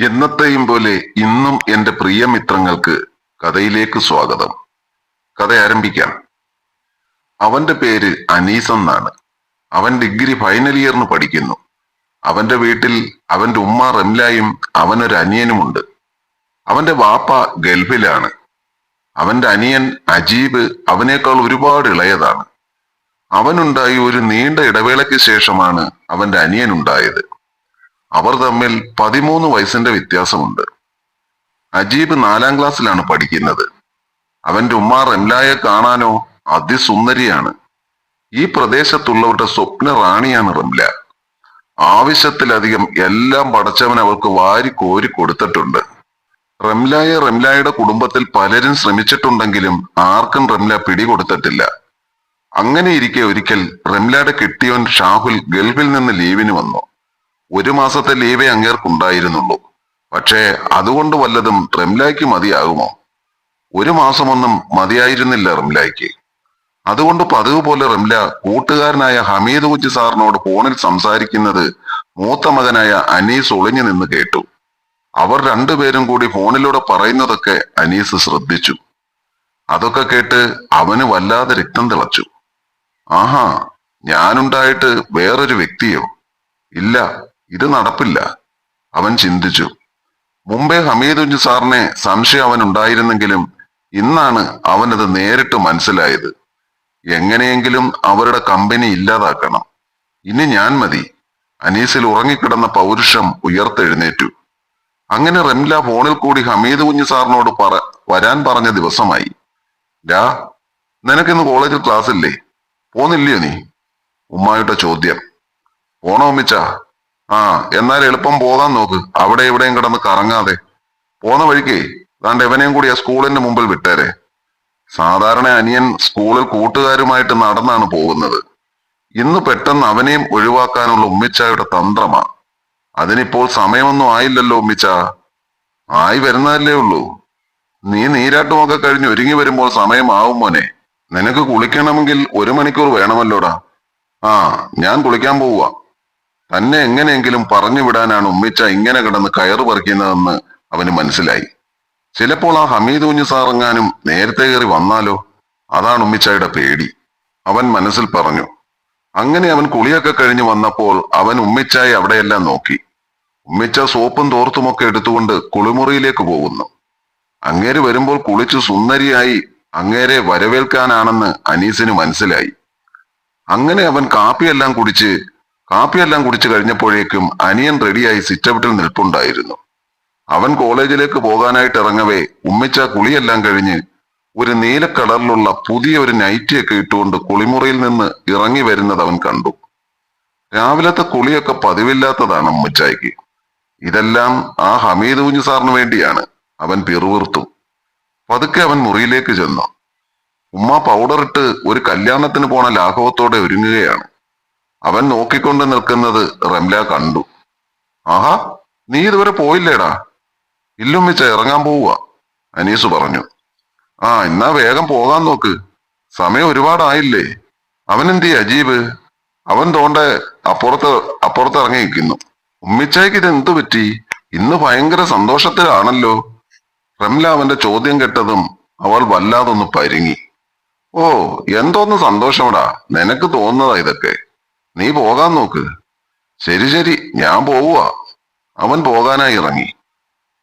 എന്നത്തെയും പോലെ ഇന്നും എന്റെ പ്രിയ മിത്രങ്ങൾക്ക് കഥയിലേക്ക് സ്വാഗതം. കഥ ആരംഭിക്കാം. അവന്റെ പേര് അനീസ് എന്നാണ്. അവൻ ഡിഗ്രി ഫൈനൽ ഇയറിന് പഠിക്കുന്നു. അവന്റെ വീട്ടിൽ അവന്റെ ഉമ്മ റംലായും അവനൊരു അനിയനുമുണ്ട്. അവന്റെ വാപ്പ ഗൾഫിലാണ് അവന്റെ അനിയൻ അജീബ് അവനേക്കാൾ ഒരുപാട് ഇളയതാണ്. അവനുണ്ടായി ഒരു നീണ്ട ഇടവേളയ്ക്ക് ശേഷമാണ് അവന്റെ അനിയനുണ്ടായത്. അവർ തമ്മിൽ പതിമൂന്ന് വയസ്സിന്റെ വ്യത്യാസമുണ്ട്. അജീബ് നാലാം ക്ലാസ്സിലാണ് പഠിക്കുന്നത്. അവന്റെ ഉമ്മ റംലായെ കാണാനോ അതിസുന്ദരിയാണ്. ഈ പ്രദേശത്തുള്ളവരുടെ സ്വപ്ന റാണിയാണ് റംല. ആവശ്യത്തിലധികം എല്ലാം പടച്ചവൻ അവർക്ക് വാരി കോരി കൊടുത്തിട്ടുണ്ട്. റംലായെ റംലായുടെ കുടുംബത്തിൽ പലരും ശ്രമിച്ചിട്ടുണ്ടെങ്കിലും ആർക്കും റംല പിടികൊടുത്തിട്ടില്ല. അങ്ങനെ ഇരിക്കെ ഒരിക്കൽ റംലയുടെ കിട്ടിയോൻ ഷാഹുൽ ഗൾഫിൽ നിന്ന് ലീവിന് വന്നു. ഒരു മാസത്തെ ലീവേ അങ്ങേർക്കുണ്ടായിരുന്നുള്ളൂ. പക്ഷേ അതുകൊണ്ട് വല്ലതും റംലായ്ക്ക് മതിയാകുമോ? ഒരു മാസമൊന്നും മതിയായിരുന്നില്ല റംലായ്ക്ക്. അതുകൊണ്ട് പതിവ് പോലെ റംല കൂട്ടുകാരനായ ഹമീദ് കുജി സാറിനോട് ഫോണിൽ സംസാരിക്കുന്നത് മൂത്ത മകനായ അനീസ് ഒളിഞ്ഞു നിന്ന് കേട്ടു. അവർ രണ്ടുപേരും കൂടി ഫോണിലൂടെ പറയുന്നതൊക്കെ അനീസ് ശ്രദ്ധിച്ചു. അതൊക്കെ കേട്ട് അവന് വല്ലാതെ രക്തം തിളച്ചു. ആഹാ ഞാനുണ്ടായിട്ട് വേറൊരു വ്യക്തിയോ? ഇല്ല ഇത് നടപ്പില്ല. അവൻ ചിന്തിച്ചു. മുമ്പേ ഹമീദ് കുഞ്ഞു സാറിനെ സംശയം അവൻ ഉണ്ടായിരുന്നെങ്കിലും ഇന്നാണ് അവനത് നേരിട്ട് മനസ്സിലായത്. എങ്ങനെയെങ്കിലും അവരുടെ കമ്പനി ഇല്ലാതാക്കണം. ഇനി ഞാൻ മതി. അനീസിൽ ഉറങ്ങിക്കിടന്ന പൗരുഷം ഉയർത്തെഴുന്നേറ്റു. അങ്ങനെ റംല ഫോണിൽ കൂടി ഹമീദ് കുഞ്ഞു സാറിനോട് പറ വരാൻ പറഞ്ഞ ദിവസമായി. രാ നിനക്കിന്ന് കോളേജിൽ ക്ലാസ് ഇല്ലേ പോന്നില്ലയോ നീ? ഉമ്മായുടെ ചോദ്യം. പോണോ ഉമ്മിച്ച? ആ എന്നാൽ എളുപ്പം പോകാൻ നോക്ക്. അവിടെ എവിടെയും കിടന്ന് കറങ്ങാതെ. പോന്ന വഴിക്ക് താണ്ട് എവനെയും കൂടി ആ സ്കൂളിന്റെ മുമ്പിൽ വിട്ടേരെ. സാധാരണ അനിയൻ സ്കൂളിൽ കൂട്ടുകാരുമായിട്ട് നടന്നാണ് പോകുന്നത്. ഇന്ന് പെട്ടെന്ന് അവനെയും ഒഴിവാക്കാനുള്ള ഉമ്മിച്ചായുടെ തന്ത്രമാ. അതിനിപ്പോൾ സമയമൊന്നും ആയില്ലല്ലോ ഉമ്മിച്ച. ആയി വരുന്നതല്ലേ ഉള്ളൂ. നീ നീരാട്ടുമൊക്കെ കഴിഞ്ഞ് ഒരുങ്ങി വരുമ്പോൾ സമയമാവും മോനെ. നിനക്ക് കുളിക്കണമെങ്കിൽ ഒരു മണിക്കൂർ വേണമല്ലോടാ. ആ ഞാൻ കുളിക്കാൻ പോവുക. തന്നെ എങ്ങനെയെങ്കിലും പറഞ്ഞു വിടാനാണ് ഉമ്മിച്ച ഇങ്ങനെ കിടന്ന് കയറ് പറിക്കുന്നതെന്ന് അവന് മനസ്സിലായി. ചിലപ്പോൾ ആ ഹമീദ് കുഞ്ഞു സാറെങ്ങാനും നേരത്തെ കയറി വന്നാലോ? അതാണ് ഉമ്മിച്ചായുടെ പേടി. അവൻ മനസ്സിൽ പറഞ്ഞു. അങ്ങനെ അവൻ കുളിയൊക്കെ കഴിഞ്ഞ് വന്നപ്പോൾ അവൻ ഉമ്മിച്ചായി അവിടെയെല്ലാം നോക്കി. ഉമ്മിച്ച സോപ്പും തോർത്തുമൊക്കെ എടുത്തുകൊണ്ട് കുളിമുറിയിലേക്ക് പോകുന്നു. അങ്ങേര് വരുമ്പോൾ കുളിച്ചു സുന്ദരിയായി അങ്ങേരെ വരവേൽക്കാനാണെന്ന് അനീസിന് മനസ്സിലായി. അങ്ങനെ അവൻ കാപ്പിയെല്ലാം കുടിച്ച് കാപ്പിയെല്ലാം കുടിച്ചു കഴിഞ്ഞപ്പോഴേക്കും അനിയൻ റെഡിയായി സിറ്റൗട്ടിൽ നിൽപ്പുണ്ടായിരുന്നു. അവൻ കോളേജിലേക്ക് പോകാനായിട്ട് ഇറങ്ങവേ ഉമ്മിച്ച കുളിയെല്ലാം കഴിഞ്ഞ് ഒരു നീല കളറിലുള്ള പുതിയ ഒരു നൈറ്റിയൊക്കെ ഇട്ടുകൊണ്ട് കുളിമുറിയിൽ നിന്ന് ഇറങ്ങി വരുന്നത് അവൻ കണ്ടു. രാവിലത്തെ കുളിയൊക്കെ പതിവില്ലാത്തതാണ് ഉമ്മച്ചായ്ക്ക്. ഇതെല്ലാം ആ ഹമീദ് കുഞ്ഞു സാറിന് വേണ്ടിയാണ്. അവൻ പിറുവിർത്തു പതുക്കെ അവൻ മുറിയിലേക്ക് ചെന്നു. ഉമ്മ പൗഡർ ഇട്ട് ഒരു കല്യാണത്തിന് പോണ ലാഘവത്തോടെ ഒരുങ്ങുകയാണ്. അവൻ നോക്കിക്കൊണ്ട് നിൽക്കുന്നത് റംല കണ്ടു. ആഹാ നീ ഇതുവരെ പോയില്ലേടാ? ഇല്ലുമ്മിച്ച ഇറങ്ങാൻ പോവുക അനീസ് പറഞ്ഞു. ആ എന്നാ വേഗം പോകാൻ നോക്ക്. സമയം ഒരുപാടായില്ലേ. അവൻ എന്തി അജീബ്? അവൻ തോണ്ട അപ്പുറത്ത് അപ്പുറത്ത് ഇറങ്ങി നിൽക്കുന്നു ഉമ്മിച്ചായ്ക്ക് ഇത് എന്തു പറ്റി? ഇന്ന് ഭയങ്കര സന്തോഷത്തിലാണല്ലോ. റംല അവന്റെ ചോദ്യം കേട്ടതും അവൾ വല്ലാതൊന്ന് പരുങ്ങി. ഓ എന്തോന്ന് സന്തോഷമടാ. നിനക്ക് തോന്നുന്നതാ ഇതൊക്കെ. നീ പോകാൻ നോക്ക്. ശരി ശരി. ഞാൻ പോവുക അവൻ പോകാനായി ഇറങ്ങി.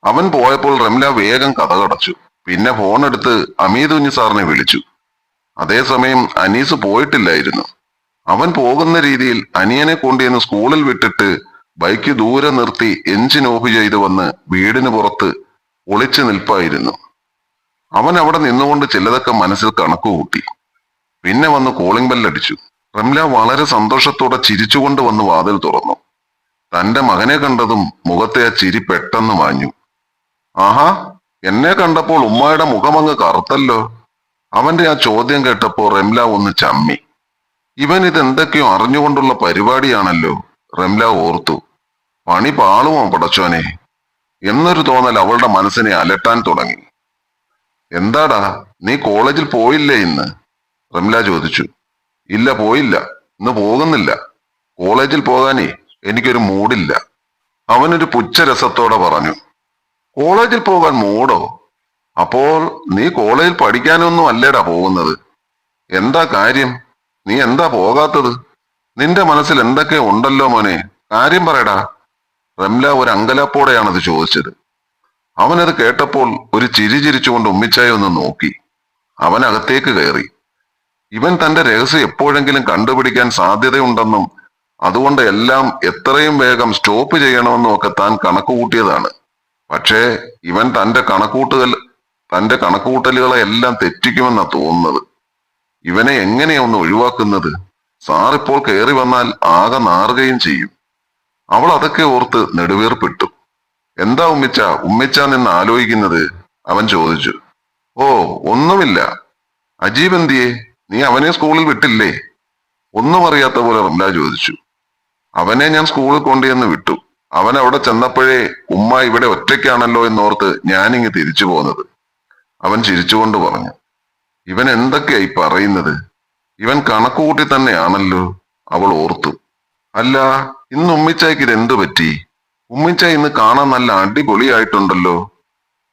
അവൻ പോയപ്പോൾ റംല വേഗം കഥകടച്ചു പിന്നെ ഫോൺ എടുത്ത് അമീദ് കുഞ്ഞു സാറിനെ വിളിച്ചു. അതേസമയം അനീസ് പോയിട്ടില്ലായിരുന്നു. അവൻ പോകുന്ന രീതിയിൽ അനിയനെ കൊണ്ടുവന്ന് സ്കൂളിൽ വിട്ടിട്ട് ബൈക്ക് ദൂരെ നിർത്തി എഞ്ചിൻ ഓഫ് ചെയ്ത് വന്ന് വീടിന് പുറത്ത് ഒളിച്ചു നിൽപ്പായിരുന്നു. അവൻ അവിടെ നിന്നുകൊണ്ട് ചിലതൊക്കെ മനസ്സിൽ കണക്ക് കൂട്ടി പിന്നെ വന്ന് കോളിംഗ് ബെല്ലടിച്ചു റംല വളരെ സന്തോഷത്തോടെ ചിരിച്ചുകൊണ്ട് വന്ന് വാതിൽ തുറന്നു. തന്റെ മകനെ കണ്ടതും മുഖത്തെ ആ ചിരി പെട്ടെന്ന് മാഞ്ഞു. ആഹാ എന്നെ കണ്ടപ്പോൾ ഉമ്മായുടെ മുഖമങ്ങ് കറുത്തല്ലോ. അവന്റെ ആ ചോദ്യം കേട്ടപ്പോൾ റംല ഒന്ന് ചമ്മി. ഇവൻ ഇതെന്തൊക്കെയോ അറിഞ്ഞുകൊണ്ടുള്ള പരിപാടിയാണല്ലോ റംല ഓർത്തു. പണി പാളുമോ പടച്ചോനെ? എന്നൊരു തോന്നൽ അവളുടെ മനസ്സിനെ അലട്ടാൻ തുടങ്ങി. എന്താടാ നീ കോളേജിൽ പോയില്ലേ ഇന്ന്? റംല ചോദിച്ചു. ഇല്ല പോയില്ല. ഇന്ന് പോകുന്നില്ല. കോളേജിൽ പോകാനേ എനിക്കൊരു മൂടില്ല. അവനൊരു പുച്ഛരസത്തോടെ പറഞ്ഞു കോളേജിൽ പോകാൻ മൂടോ? അപ്പോൾ നീ കോളേജിൽ പഠിക്കാനൊന്നും അല്ലേടാ പോകുന്നത്. എന്താ കാര്യം? നീ എന്താ പോകാത്തത്? നിന്റെ മനസ്സിൽ എന്തൊക്കെ ഉണ്ടല്ലോ മോനെ? കാര്യം പറയടാ. റംല ഒരു അങ്കലാപ്പോടെയാണത് ചോദിച്ചത്. അവനത് കേട്ടപ്പോൾ ഒരു ചിരി ചിരിച്ചുകൊണ്ട് ഉമ്മിച്ചായി ഒന്ന് നോക്കി. അവൻ അകത്തേക്ക് കയറി. ഇവൻ തന്റെ രഹസ്യം എപ്പോഴെങ്കിലും കണ്ടുപിടിക്കാൻ സാധ്യതയുണ്ടെന്നും അതുകൊണ്ട് എല്ലാം എത്രയും വേഗം സ്റ്റോപ്പ് ചെയ്യണമെന്നും ഒക്കെ താൻ കണക്ക് കൂട്ടിയതാണ് പക്ഷേ ഇവൻ തന്റെ കണക്കൂട്ടുകൾ തന്റെ കണക്കുകൂട്ടലുകളെ എല്ലാം തെറ്റിക്കുമെന്നാ തോന്നുന്നത്. ഇവനെ എങ്ങനെയാ ഒന്ന് ഒഴിവാക്കുന്നത്? സാർ ഇപ്പോൾ കയറി വന്നാൽ ആകെ നാറുകയും ചെയ്യും. അവൾ അതൊക്കെ ഓർത്ത് നെടുവേർപ്പെട്ടു. എന്താ ഉമ്മിച്ച? ഉമ്മിച്ച നിന്ന് ആലോചിക്കുന്നത്? അവൻ ചോദിച്ചു. ഓ ഒന്നുമില്ല. അജീബ് എന്തിയെ? നീ അവനെ സ്കൂളിൽ വിട്ടില്ലേ? ഒന്നും അറിയാത്ത പോലെ റംല ചോദിച്ചു. അവനെ ഞാൻ സ്കൂളിൽ കൊണ്ടുചെന്ന് വിട്ടു. അവൻ അവിടെ ചെന്നപ്പോഴേ ഉമ്മ ഇവിടെ ഒറ്റയ്ക്കാണല്ലോ എന്നോർത്ത് ഞാനിങ്ങ് തിരിച്ചു പോന്നത്. അവൻ ചിരിച്ചുകൊണ്ട് പറഞ്ഞു ഇവൻ എന്തൊക്കെയാ ഈ പറയുന്നത്? ഇവൻ കണക്കുകൂട്ടി തന്നെയാണല്ലോ അവൾ ഓർത്തു. അല്ല ഇന്ന് ഉമ്മിച്ചായ്ക്ക് ഇതെന്തു പറ്റി? ഉമ്മിച്ചായ് ഇന്ന് കാണാൻ നല്ല അടിപൊളിയായിട്ടുണ്ടല്ലോ.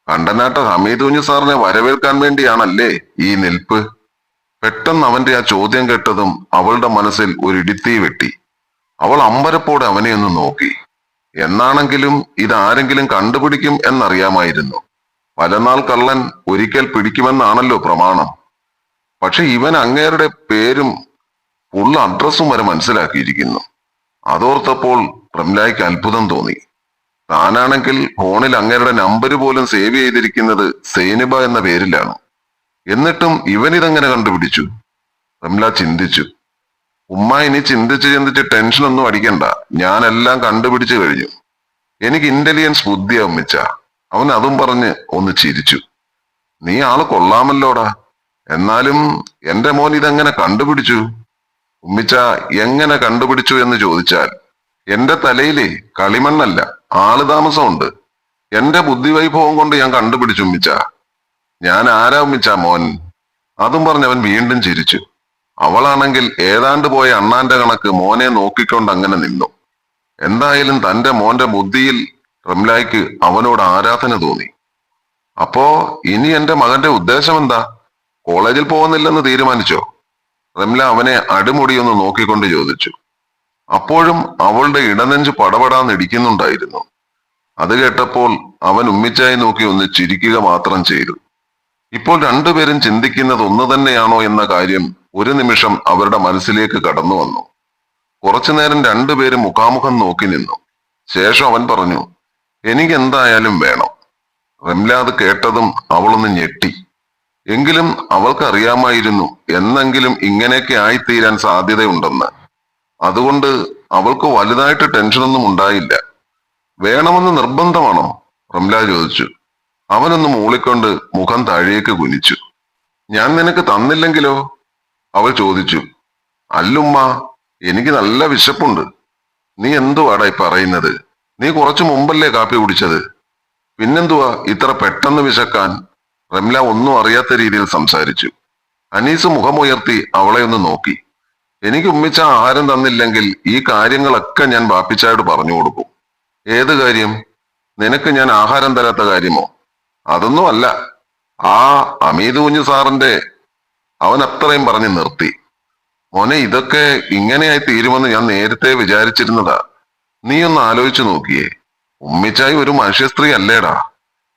കണ്ടനാട്ട ഹമീദ് കുഞ്ഞു സാറിനെ വരവേൽക്കാൻ വേണ്ടിയാണല്ലേ ഈ നിൽപ്പ്? പെട്ടെന്ന് അവന്റെ ആ ചോദ്യം കേട്ടതും അവളുടെ മനസ്സിൽ ഒരു ഇടിത്തീ വെട്ടി. അവൾ അമ്പരപ്പോടെ അവനെ ഒന്ന് നോക്കി. എന്നാണെങ്കിലും ഇതാരെങ്കിലും കണ്ടുപിടിക്കും എന്നറിയാമായിരുന്നു. പലനാൾ കള്ളൻ ഒരിക്കൽ പിടിക്കുമെന്നാണല്ലോ പ്രമാണം. പക്ഷെ ഇവൻ അങ്ങേരുടെ പേരും ഉള്ള അഡ്രസ്സും വരെ മനസ്സിലാക്കിയിരിക്കുന്നു. അതോർത്തപ്പോൾ പ്രംലായ്ക്ക് അത്ഭുതം തോന്നി. താനാണെങ്കിൽ ഫോണിൽ അങ്ങേരുടെ നമ്പർ പോലും സേവ് ചെയ്തിരിക്കുന്നത് സേനുബ എന്ന പേരിലാണ്. എന്നിട്ടും ഇവനിതെങ്ങനെ കണ്ടുപിടിച്ചു? റംല ചിന്തിച്ചു. ഉമ്മ ഇനി ചിന്തിച്ച് ചിന്തിച്ച് ടെൻഷനൊന്നും അടിക്കണ്ട. ഞാനെല്ലാം കണ്ടുപിടിച്ചു കഴിഞ്ഞു. എനിക്ക് ഇന്റലിജൻസ് ബുദ്ധി ഉമ്മിച്ച. അവൻ അതും പറഞ്ഞ് ഒന്ന് ചിരിച്ചു. നീ ആൾ കൊള്ളാമല്ലോടാ. എന്നാലും എന്റെ മോൻ ഇതെങ്ങനെ കണ്ടുപിടിച്ചു? ഉമ്മിച്ച എങ്ങനെ കണ്ടുപിടിച്ചു എന്ന് ചോദിച്ചാൽ എന്റെ തലയിലെ കളിമണ്ണല്ല ആൾ താമസമുണ്ട്. എന്റെ ബുദ്ധിവൈഭവം കൊണ്ട് ഞാൻ കണ്ടുപിടിച്ചു ഉമ്മിച്ച. ഞാൻ ആരംഭിച്ച മോൻ? അതും പറഞ്ഞവൻ വീണ്ടും ചിരിച്ചു. അവളാണെങ്കിൽ ഏതാണ്ട് പോയ അണ്ണാന്റെ കണക്ക് മോനെ നോക്കിക്കൊണ്ട് അങ്ങനെ നിന്നു. എന്തായാലും തന്റെ മോന്റെ ബുദ്ധിയിൽ റംലായ്ക്ക് അവനോട് ആരാധന തോന്നി. അപ്പോ ഇനി എന്റെ മകന്റെ ഉദ്ദേശം എന്താ? കോളേജിൽ പോകുന്നില്ലെന്ന് തീരുമാനിച്ചോ? റംല അവനെ അടിമുടിയൊന്ന് നോക്കിക്കൊണ്ട് ചോദിച്ചു. അപ്പോഴും അവളുടെ ഇടനെഞ്ച് പടപടാന്ന് ഇടിക്കുന്നുണ്ടായിരുന്നു അത് കേട്ടപ്പോൾ അവൻ ഉമ്മിച്ചായി നോക്കി ഒന്ന് ചിരിക്കുക മാത്രം ചെയ്തു. ഇപ്പോൾ രണ്ടുപേരും ചിന്തിക്കുന്നത് ഒന്ന് തന്നെയാണോ എന്ന കാര്യം ഒരു നിമിഷം അവരുടെ മനസ്സിലേക്ക് കടന്നു വന്നു. കുറച്ചുനേരം രണ്ടുപേരും മുഖാമുഖം നോക്കി നിന്നു. ശേഷം അവൻ പറഞ്ഞു എനിക്ക് എന്തായാലും വേണം. റംലാദ് കേട്ടതും അവളൊന്ന് ഞെട്ടി. എങ്കിലും അവൾക്ക് അറിയാമായിരുന്നു എന്നെങ്കിലും ഇങ്ങനെയൊക്കെ ആയിത്തീരാൻ സാധ്യതയുണ്ടെന്ന്. അതുകൊണ്ട് അവൾക്ക് വലുതായിട്ട് ടെൻഷനൊന്നും ഉണ്ടായില്ല. വേണമെന്ന് നിർബന്ധമാണോ? റംല ചോദിച്ചു. അവനൊന്ന് മൂളിക്കൊണ്ട് മുഖം താഴേക്ക് കുനിച്ചു. ഞാൻ നിനക്ക് തന്നില്ലെങ്കിലോ? അവൾ ചോദിച്ചു. അല്ലുമ്മ എനിക്ക് നല്ല വിശപ്പുണ്ട്. നീ എന്തുവാടാ ഈ പറയുന്നത്? നീ കുറച്ചു മുമ്പല്ലേ കാപ്പി കുടിച്ചത്? പിന്നെന്തുവാ ഇത്ര പെട്ടെന്ന് വിശക്കാൻ? റംല ഒന്നും അറിയാത്ത രീതിയിൽ സംസാരിച്ചു. അനീസ് മുഖമുയർത്തി അവളെ ഒന്ന് നോക്കി. എനിക്ക് ഉമ്മിച്ച ആഹാരം തന്നില്ലെങ്കിൽ ഈ കാര്യങ്ങളൊക്കെ ഞാൻ ബാപ്പിച്ചായോട് പറഞ്ഞു കൊടുക്കും. ഏത് കാര്യം? നിനക്ക് ഞാൻ ആഹാരം തരാത്ത കാര്യമോ? അതൊന്നും അല്ല ആ അമീത് കുഞ്ഞു സാറിന്റെ അവൻ അത്രയും പറഞ്ഞു നിർത്തി. മോനെ ഇതൊക്കെ ഇങ്ങനെയായി തീരുമെന്ന് ഞാൻ നേരത്തെ വിചാരിച്ചിരുന്നതാ. നീ ഒന്ന് ആലോചിച്ചു നോക്കിയേ. ഉമ്മിച്ചായി ഒരു മനുഷ്യസ്ത്രീ അല്ലേടാ.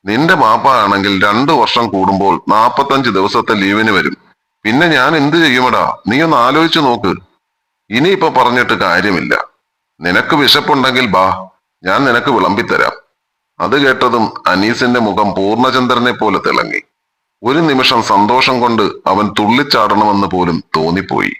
നിന്റെ മാപ്പ ആണെങ്കിൽ രണ്ടു വർഷം കൂടുമ്പോൾ നാപ്പത്തഞ്ച് ദിവസത്തെ ലീവിന് വരും. പിന്നെ ഞാൻ എന്ത് ചെയ്യുമടാ? നീ ഒന്ന് ആലോചിച്ചു നോക്ക്. ഇനിയിപ്പൊ പറഞ്ഞിട്ട് കാര്യമില്ല. നിനക്ക് വിശപ്പുണ്ടെങ്കിൽ ബാ. ഞാൻ നിനക്ക് വിളമ്പിത്തരാം. അത് കേട്ടതും അനീസിന്റെ മുഖം പൂർണചന്ദ്രനെ പോലെ തിളങ്ങി. ഒരു നിമിഷം സന്തോഷം കൊണ്ട് അവൻ തുള്ളിച്ചാടണമെന്ന് പോലും തോന്നിപ്പോയി.